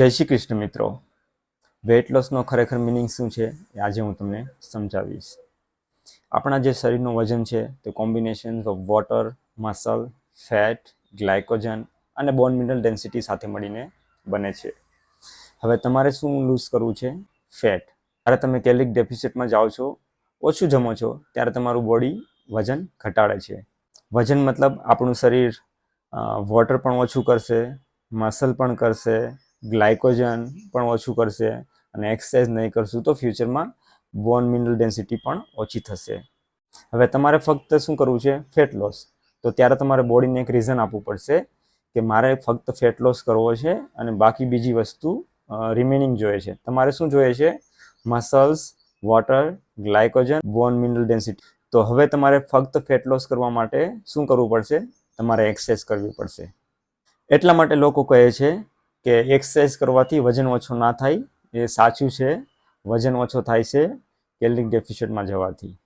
જય શ્રી કૃષ્ણ મિત્રો. વેટ લોસનો ખરેખર મિનિંગ શું છે એ આજે હું તમને સમજાવીશ. આપણા જે શરીરનું વજન છે તે combination of water muscle fat glycogen અને બોન મિનરલ ડેન્સિટી સાથે મળીને બને છે. હવે તમારે શું લૂઝ કરવું છે? ફેટ જ્યારે તમે કેલિક ડેફિસિટમાં જાઓ છો, ઓછું જમો છો, ત્યારે તમારું બોડી વજન ઘટાડે છે. વજન મતલબ આપણું શરીર વોટર પણ ઓછું કરશે મસલ પણ કરશે ગ્લાયકોજન પણ ઓછું કરશે અને એક્સરસાઇઝ નહીં કરશું તો ફ્યુચરમાં બોન મિનરલ ડેન્સિટી પણ ઓછી થશે. હવે તમારે ફક્ત શું કરવું છે? Fat loss. તો ત્યારે તમારે બોડીને એક રીઝન આપવું પડશે કે મારે ફક્ત ફેટ લોસ કરવો છે અને બાકી બીજી વસ્તુ રિમેનિંગ જોઈએ છે. તમારે શું જોઈએ છે? Muscles water glycogen bone mineral density તો હવે તમારે ફક્ત ફેટ લોસ કરવા માટે શું કરવું પડશે? તમારે એક્સરસાઇઝ કરવી પડશે. એટલા માટે લોકો કહે છે કે એક્સરસાઇઝ કરવાથી વજન ઓછું ના થાય. એ સાચું છે. વજન ઓછો થાય છે. કેલરી ડેફિશિયન્ટમાં જવાથી.